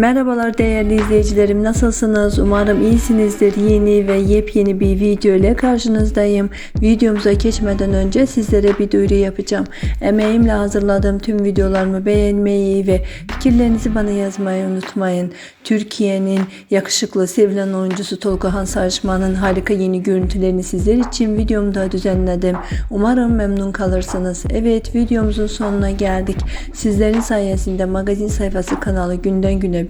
Merhabalar değerli izleyicilerim nasılsınız? Umarım iyisinizdir. Yeni ve yepyeni bir video ile karşınızdayım. Videomuza geçmeden önce sizlere bir duyuru yapacağım. Emeğimle hazırladığım tüm videolarımı beğenmeyi ve fikirlerinizi bana yazmayı unutmayın. Türkiye'nin yakışıklı sevilen oyuncusu Tolga Han Sarışman'ın harika yeni görüntülerini sizler için videomda düzenledim. Umarım memnun kalırsınız. Evet videomuzun sonuna geldik. Sizlerin sayesinde magazin sayfası kanalı günden güne